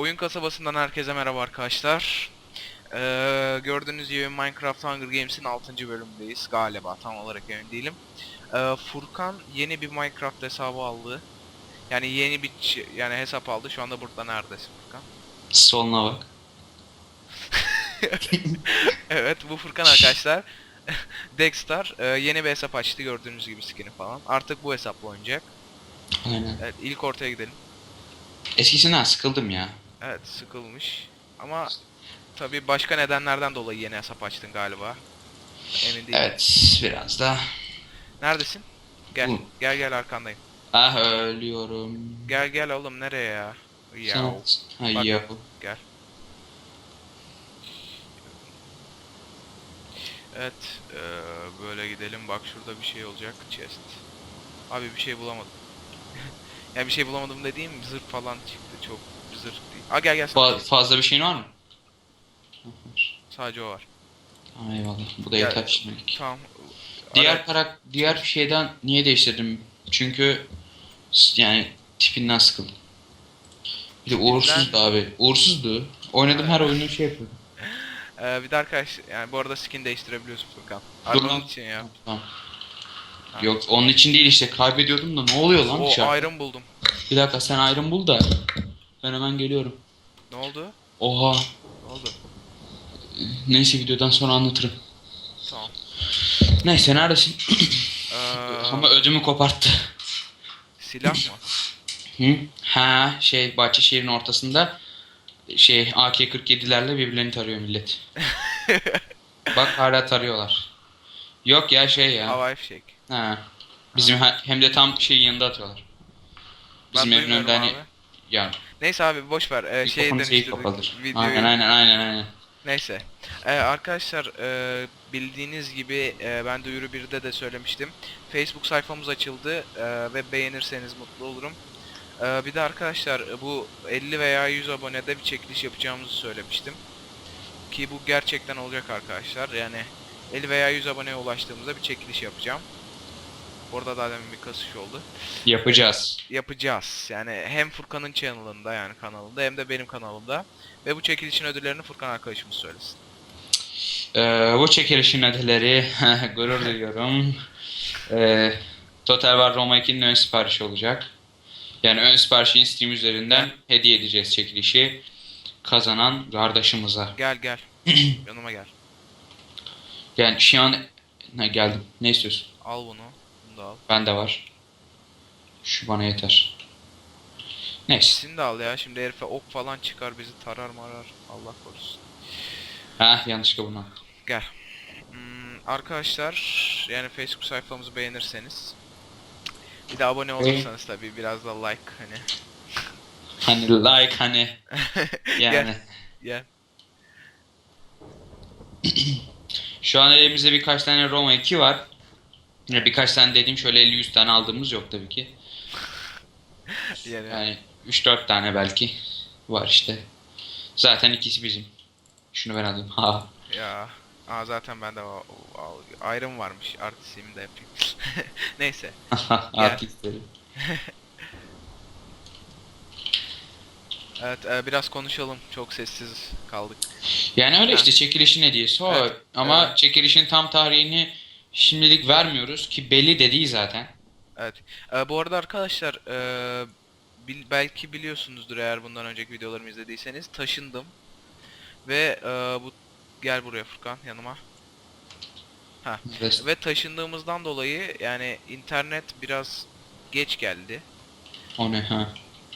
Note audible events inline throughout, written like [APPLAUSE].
Oyun kasabasından herkese merhaba arkadaşlar. Ee, gördüğünüz gibi Minecraft Hunger Games'in 6. bölümündeyiz galiba tam olarak emin değilim. Ee, Furkan yeni bir Minecraft hesabı aldı. Yani yeni bir yani hesap aldı. Şu anda burada neredesin Furkan? Soluna bak. [LAUGHS] evet bu Furkan arkadaşlar. [LAUGHS] Dexter e, yeni bir hesap açtı gördüğünüz gibi skin'i falan. Artık bu hesapla oynayacak. Aynen. Evet ilk ortaya gidelim. Eskisinden sıkıldım ya. Evet sıkılmış. Ama tabii başka nedenlerden dolayı yeni hesap açtın galiba. Emin değilim. Evet biraz da. Neredesin? Gel. Bu. Gel gel arkandayım. Ah ölüyorum. Gel gel oğlum nereye ya? Ya. Ha Bak. ya. Gel. Evet. eee, böyle gidelim. Bak şurada bir şey olacak. Chest. Abi bir şey bulamadım. [LAUGHS] ya bir şey bulamadım dediğim zırh falan çıktı. Çok zırh değil. Aa gel gel. Fa- fazla bir şeyin var mı? Sadece o var. Tamam eyvallah. Bu da Ya- yeter şimdilik. Tamam. Diğer Ara- karak diğer şeyden niye değiştirdim? Çünkü yani tipinden sıkıldım. Bir de uğursuzdu abi. Uğursuzdu. Oynadığım her oyunu şey yapıyordu. [LAUGHS] Ee, bir de arkadaş yani bu arada skin değiştirebiliyorsun Furkan. Dur lan. için ya. Tamam. Ha. Yok onun için değil işte kaybediyordum da ne oluyor lan O dışarıda? iron buldum. Bir dakika sen Iron bul da ben hemen geliyorum. Ne oldu? Oha. Ne oldu? Neyse videodan sonra anlatırım. Tamam. Neyse neredesin? Ee, [CLEARS THROAT] Ama ödümü koparttı. silah mı? Hı? Ha şey Bahçeşehir'in ortasında şey AK-47'lerle birbirlerini tarıyor millet. [LAUGHS] Bak hala tarıyorlar. Yok ya şey ya. Havai fişek. Ha. Bizim ha- hem de tam şey yanında atıyorlar. Bizim evin önünde hani ya Neyse abi boş ver. Ee, şeye mikrofonu şeyi dönüştürdük kapalıdır. videoyu. Aynen aynen aynen aynen. Neyse. Ee, arkadaşlar e, bildiğiniz gibi e, ben duyuru 1'de de söylemiştim. Facebook sayfamız açıldı e, ve beğenirseniz mutlu olurum. E, bir de arkadaşlar e, bu 50 veya 100 abonede bir çekiliş yapacağımızı söylemiştim. Ki bu gerçekten olacak arkadaşlar. Yani 50 veya 100 aboneye ulaştığımızda bir çekiliş yapacağım. Orada daha demin bir kasış oldu. Yapacağız. Yapacağız. Yani hem Furkan'ın channel'ında yani kanalında hem de benim kanalımda. Ve bu çekilişin ödüllerini Furkan arkadaşımız söylesin. Ee, bu çekilişin ödülleri [LAUGHS] gurur duyuyorum. Ee, Total War Roma 2'nin ön siparişi olacak. Yani ön siparişi Steam üzerinden hediye edeceğiz çekilişi. Kazanan kardeşimize. Gel gel. [CLEARS THROAT] Yanıma gel. Yani şu an ha, geldim. Ne istiyorsun? Al bunu. Da al. Bende var. Şu bana yeter. Neyse. İkisini de al ya. Şimdi herife ok falan çıkar bizi tarar marar. Allah korusun. Ha yanlışlıkla bunu. al. Gel. Hmm, arkadaşlar yani Facebook sayfamızı beğenirseniz bir de abone olursanız tabii biraz da like hani. [LAUGHS] Hani like hani [LAUGHS] yani. Gel. [CLEARS THROAT] Şu an elimizde birkaç tane Roma 2 var. Ya birkaç tane dediğim şöyle 50-100 tane aldığımız yok tabii ki. [LAUGHS] Yani, Yani 3-4 tane belki var işte. Zaten ikisi bizim. Şunu ben alayım. Ha. ya. Aa zaten bende var. Al- Iron varmış. Artistimi de yapayım. [LAUGHS] Neyse. [LAUGHS] Artistleri. Evet e, biraz konuşalım. Çok sessiz kaldık. Yani öyle Ha. işte çekilişin hediyesi o. Evet, Ama evet. çekilişin tam tarihini şimdilik vermiyoruz ki belli de değil zaten. Evet. E, bu arada arkadaşlar e, bil- belki biliyorsunuzdur eğer bundan önceki videolarımı izlediyseniz taşındım. Ve e, bu gel buraya Furkan yanıma. Rest- Ve taşındığımızdan dolayı yani internet biraz geç geldi. O ne ha.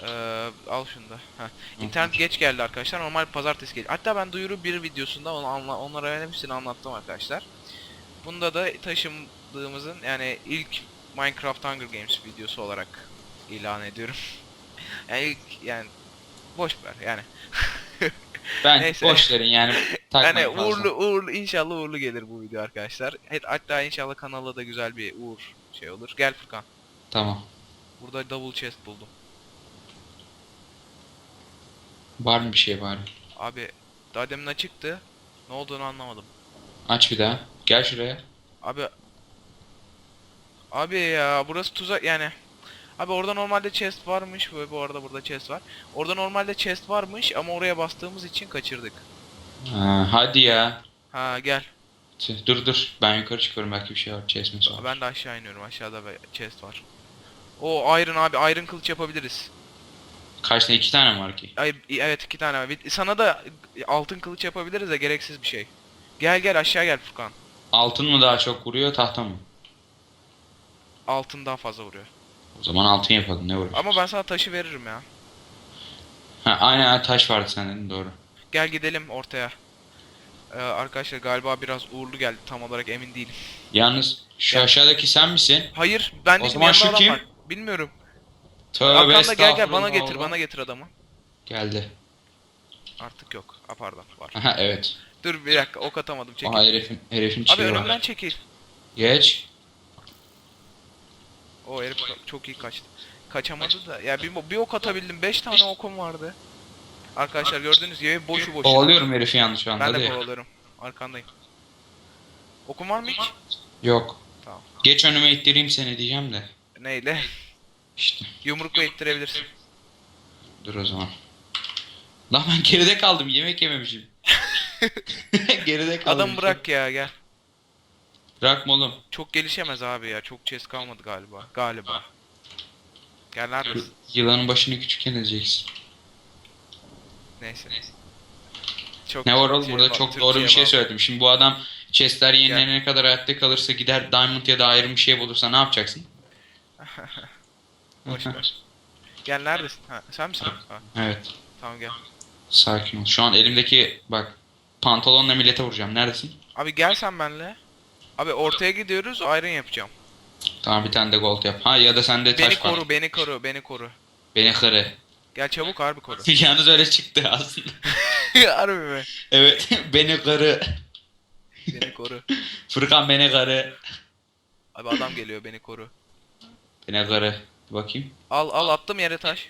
Ee, al şunu da. Heh. İnternet geç geldi arkadaşlar. Normal pazartesi geldi. Hatta ben duyuru bir videosunda onu anla onlara hepsini anlattım arkadaşlar. Bunda da taşındığımızın yani ilk Minecraft Hunger Games videosu olarak ilan ediyorum. [LAUGHS] yani ilk yani boş ver yani. [LAUGHS] Ben Neyse. boş verin yani. [LAUGHS] Yani fazla. uğurlu uğurlu inşallah uğurlu gelir bu video arkadaşlar. Hatta inşallah kanala da güzel bir uğur şey olur. Gel Furkan. Tamam. Burada double chest buldum. Var mı bir şey bari? Abi daha demin açıktı. Ne olduğunu anlamadım. Aç bir daha. Gel şuraya. Abi Abi ya burası tuzak yani Abi orada normalde chest varmış ve bu arada burada chest var. Orada normalde chest varmış ama oraya bastığımız için kaçırdık. Ha, hadi ya. Ha gel. Dur dur. Ben yukarı çıkıyorum belki bir şey var. Chest'imiz var. Ben de aşağı iniyorum. Aşağıda bir chest var. O iron abi iron kılıç yapabiliriz. Kaç tane? iki tane mi var ki? Ay evet iki tane var. Sana da altın kılıç yapabiliriz de gereksiz bir şey. Gel gel aşağı gel Furkan. Altın mı daha çok vuruyor tahta mı? Altın daha fazla vuruyor. O zaman altın yapalım ne uğraşıyoruz? Ama ben sana taşı veririm ya. Ha, aynen taş vardı sende doğru. Gel gidelim ortaya. Ee, arkadaşlar galiba biraz uğurlu geldi tam olarak emin değilim. Yalnız şu Gel. aşağıdaki sen misin? Hayır ben O değilim zaman yanında şu adam kim? var. Bilmiyorum. Tövbe Arkanda gel gel bana estağfurullah getir Allah. bana getir adamı. Geldi. Artık yok. Ha pardon var. Aha evet. Dur bir dakika ok atamadım çekil. Aha herifin, herifin Abi önümden çekil. Geç. O herif ka- çok iyi kaçtı. Kaçamadı da. Ya bir, bir ok atabildim. 5 tane okum vardı. Arkadaşlar gördüğünüz gibi boşu boşuna. Kovalıyorum herifi yanlış anda Ben de kovalıyorum. Arkandayım. Okum var mı hiç? Yok. Tamam. Geç önüme ittireyim seni diyeceğim de. Neyle? İşte Yumrukla ittirebilirsin. dur o zaman. Lan ben geride kaldım yemek yememişim. [LAUGHS] [LAUGHS] geride kaldım. Adam bırak ya gel. Bırakma oğlum. Çok gelişemez abi ya. Çok chest kalmadı galiba. Galiba. Gel neredesin? Yılanın başını küçükken ezeceksin. Neyse. Çok Ne var oğlum şey burada var, çok doğru bir şey bağlı. söyledim. Şimdi bu adam chestler yenilenene kadar hayatta kalırsa gider diamond ya da ayrı bir şey bulursa ne yapacaksın? [LAUGHS] Boş ver. Gel neredesin? Ha, sen misin? Ha, evet. tamam gel. Sakin ol. Şu an elimdeki bak pantolonla millete vuracağım. Neredesin? Abi gel sen benle. Abi ortaya gidiyoruz iron yapacağım. Tamam bir tane de gold yap. Ha ya da sende Beni taş var. koru, beni koru, beni koru. Beni kırı. Gel çabuk harbi koru. [LAUGHS] Yalnız öyle çıktı aslında. [LAUGHS] harbi mi? evet. [LAUGHS] beni kırı. Beni koru. Furkan beni kırı. Abi adam geliyor beni koru. Beni kırı. Bakayım. Al al attım yere taş.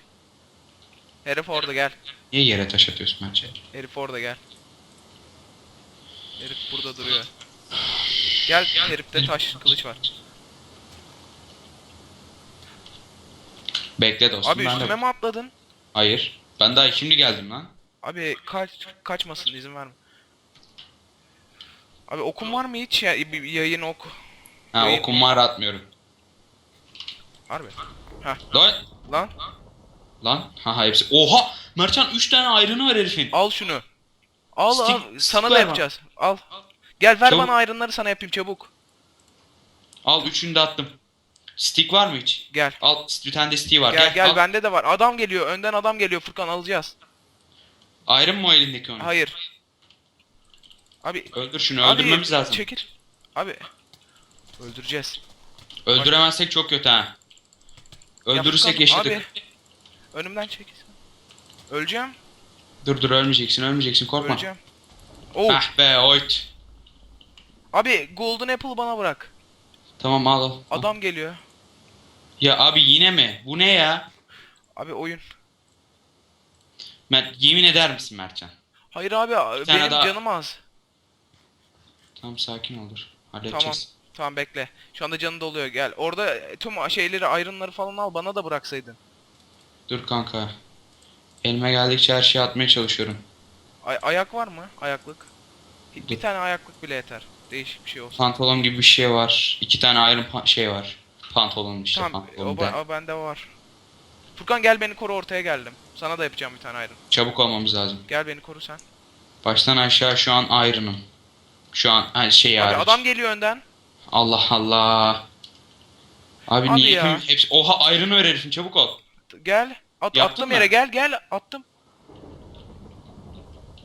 Herif orada gel. Niye yere taş atıyorsun bence? Herif orada gel. Herif burada duruyor. Gel herifte taş kılıç var. Bekle dostum. Abi ben üstüme de... mi atladın? Hayır. Ben daha şimdi geldim lan. Abi kaç kaçmasın izin verme. Abi okum var mı hiç ya yayın ok. Ha Yayın- okum var atmıyorum. Harbi. Lan. Lan Lan. Ha ha hepsi. Oha! Mertcan 3 tane ayrını var herifin. al şunu. Al Stick- al sana da yapacağız. Al. Gel ver Çabuk. bana ayrınları sana yapayım çabuk. Al üçünü de attım. Stick var mı hiç? Gel. Al bir tane de stick var. Gel gel al. bende de var. Adam geliyor. Önden adam geliyor. Furkan alacağız. Iron mu o elindeki onu? Hayır. Abi Öldür şunu abi, öldürmemiz lazım. Çekil. Abi öldüreceğiz. Öldüremezsek çok kötü ha. Öldürürsek Furkan, yaşadık. Abi önümden çekil. Öleceğim. Dur dur ölmeyeceksin ölmeyeceksin korkma. Öleceğim. Oh. Ah be oyt. Abi Golden Apple bana bırak. Tamam al al. Adam geliyor. Ya abi yine mi? Bu ne ya? Abi oyun. Mert yemin eder misin Mertcan? Hayır abi tane benim daha- canım az. Tamam sakin ol dur. Halledeceğiz. Tamam bekle. Şu anda canı doluyor gel. Orada tüm şeyleri ayrınları falan al bana da bıraksaydın. Dur kanka. Elime geldikçe her şeyi atmaya çalışıyorum. Ay- ayak var mı? Ayaklık. Bir Dur. tane ayaklık bile yeter. Değişik bir şey olsun. Pantolon gibi bir şey var. İki tane iron şey var. Pantolon işte tamam pantolon. o, ba- o bende var. Furkan gel beni koru ortaya geldim. Sana da yapacağım bir tane ayrın. Çabuk olmamız lazım. Gel beni koru sen. Baştan aşağı şu an iron'ım. Şu an ha, şey Abi hariç. adam geliyor önden. Allah Allah. Abi, Abi niye ya. hepsi oha iron ver herifin çabuk ol. Gel. At, Yaptın attım mı? yere gel gel attım.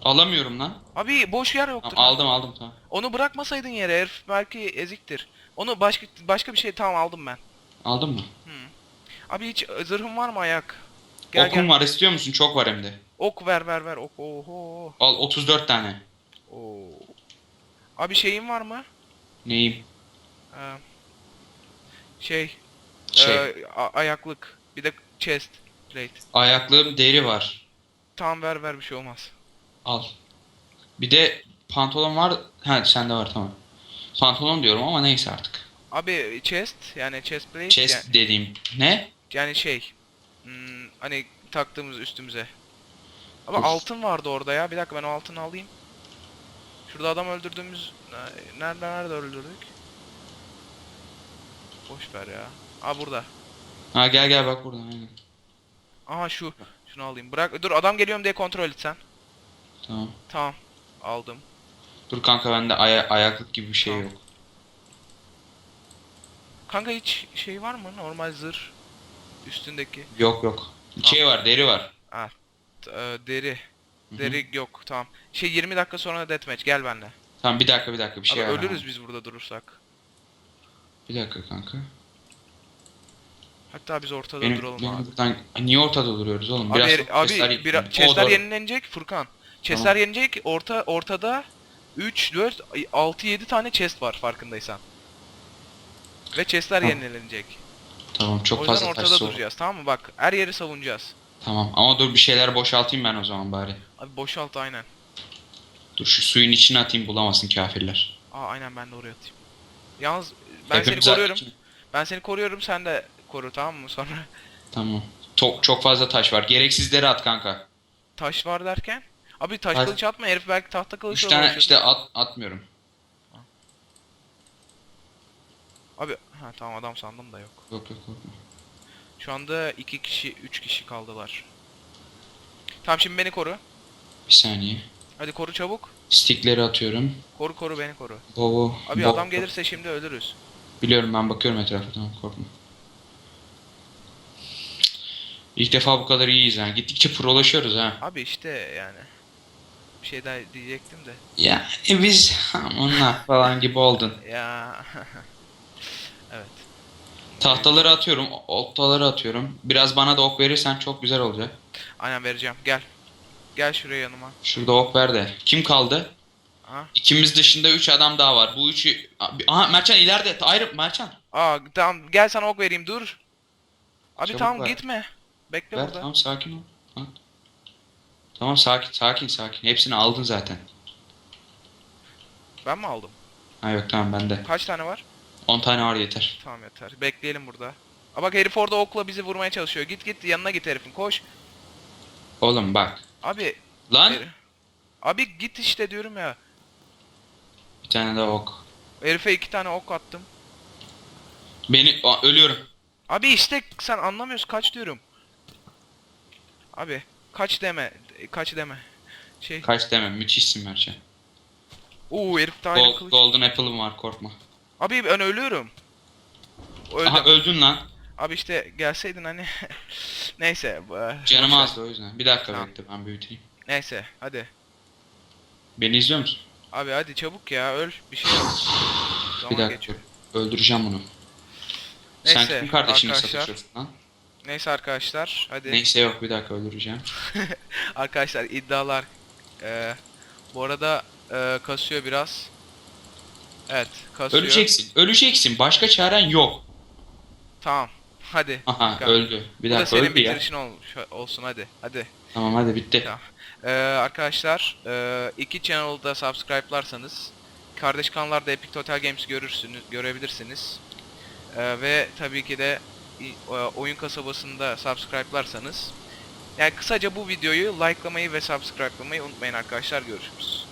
Alamıyorum lan. Abi boş yer yoktur. Tamam, aldım aldım tamam. Onu bırakmasaydın yere herif belki eziktir. Onu başka başka bir şey tamam aldım ben. Aldın mı? Abi hiç zırhın var mı ayak? Gel Okum gel. var istiyor musun? Çok var hem de. Ok ver ver ver ok. Oho. Al 34 tane. Oo. Abi şeyin var mı? Neyim? Ee, şey, Şey. e, a- ayaklık. Bir de chest plate. Ayaklığım deri var. Tamam ver ver bir şey olmaz. Al. Bir de pantolon var. Ha sende var tamam. Pantolon diyorum ama neyse artık. Abi chest yani chest plate Chest yani dediğim. Ne? Yani şey. hmm, hani taktığımız üstümüze. Ama Dur. altın vardı orada ya. Bir dakika ben o altını alayım. Şurada adam öldürdüğümüz... Nerede nerede öldürdük? Boş ver ya. Aa burada. Ha gel gel bak buradan. aynen. Aha şu. Şunu alayım. Bırak. Dur adam geliyorum diye kontrol et sen. Tamam. Tamam. Aldım. Dur kanka bende aya ayaklık gibi bir şey Tamam. yok. Kanka hiç şey var mı? Normal zırh. Üstündeki. Yok yok. Şey var deri var. T- e, deri. Hı hı. Deri yok. Tamam. Şey 20 dakika sonra deathmatch. Gel benimle. Tamam bir dakika bir dakika bir şey Abi var. ölürüz biz burada durursak. Bir dakika kanka. Hatta biz ortada Benim, duralım benim abi. buradan niye ortada duruyoruz oğlum? Abi, Biraz sonra abi chestler bir, yenilenecek Furkan. Chestler yenilecek. Orta ortada 3 4 6 7 tane chest var farkındaysan. Ve chestler Tamam. yenilenecek. Tamam çok o fazla ortada taş soğuk. duracağız tamam mı? Bak her yeri savunacağız. Tamam ama dur bir şeyler boşaltayım ben o zaman bari. Abi boşalt aynen. Dur şu suyun içine atayım bulamasın kafirler. Aa aynen ben de oraya atayım. Yalnız ben Hepimiz seni koruyorum. Ben seni koruyorum sen de koru tamam mı? Sonra Tamam. Çok, çok fazla taş var. Gereksizleri at kanka. taş var derken. Abi taş Hadi. kılıç atma herif belki tahta Üç kılıçla tane işte at, atmıyorum. Abi ha tamam adam sandım da yok. Yok yok korkma. Şu anda iki kişi, üç kişi kaldılar. Tamam şimdi beni koru. Bir saniye. Hadi koru çabuk. Stickleri atıyorum. Koru koru beni koru. Bobo. Abi bo- adam gelirse şimdi ölürüz. Biliyorum ben bakıyorum etrafa tamam korkma. İlk defa bu kadar iyiyiz ha. Gittikçe prolaşıyoruz ha. Abi işte yani. Bir şey daha diyecektim de. Ya e biz onlar falan gibi oldun. [LAUGHS] Ya. [LAUGHS] evet. Tahtaları atıyorum, oltaları atıyorum. Biraz bana da ok verirsen çok güzel olacak. Aynen vereceğim. Gel. Gel şuraya yanıma. Şurada ok ver de. Kim kaldı? Ha? İkimiz dışında 3 adam daha var. Bu üçü... Aha Mertcan ileride. Ayrı Mertcan. Aa tamam gel sana ok vereyim dur. Abi Çabuk tamam ver. gitme. Bekle Ver burada. tamam sakin ol. At. Tamam sakin sakin sakin. Hepsini aldın zaten. Ben mi aldım? Ha yok tamam bende. Kaç tane var? 10 tane var yeter. Tamam yeter. Bekleyelim burada. Aa bak herif orada okla bizi vurmaya çalışıyor. Git git yanına git herifin koş. Oğlum bak. Abi. Lan heri- Abi git işte diyorum ya. bir tane daha ok. Herife iki tane ok attım. Beni Aa, ölüyorum. Abi işte sen anlamıyorsun kaç diyorum. Abi kaç deme. Kaç deme. Şey. Kaç demem. Müthişsin Mertcan. Oo herif daha aynı Gol- kılıç. golden apple'ım var korkma. Abi ben ölüyorum. Öldüm. Aha öldün lan. Abi işte gelseydin hani. [LAUGHS] Neyse. bu- Canım azdı o yüzden. Bir dakika Tamam. bekle ben büyüteyim. Neyse hadi. Beni izliyor musun? Abi hadi çabuk ya öl bir şey bir dakika. geçiyor. Öldüreceğim bunu. Sen Neyse, kim kardeşini arkadaşlar. satışıyorsun lan? Neyse arkadaşlar hadi. Neyse yok bir dakika öldüreceğim. [LAUGHS] Arkadaşlar iddialar. Ee, bu arada e, kasıyor biraz. Evet kasıyor. Öleceksin. Öleceksin. Başka çaren yok. Tamam. Hadi. Aha Furkan. öldü. Bir Bu da dakika senin öldü ya. bitirişin olmuş, olsun hadi. Hadi. Tamam hadi bitti. Tamam. Ee, arkadaşlar e, iki channel'da subscribe'larsanız kardeş kanallarda Epic Total Games görürsünüz, görebilirsiniz. Ee, ve tabii ki de oyun kasabasında subscribe'larsanız yani kısaca bu videoyu likelamayı ve subscribe'lamayı unutmayın arkadaşlar. Görüşürüz.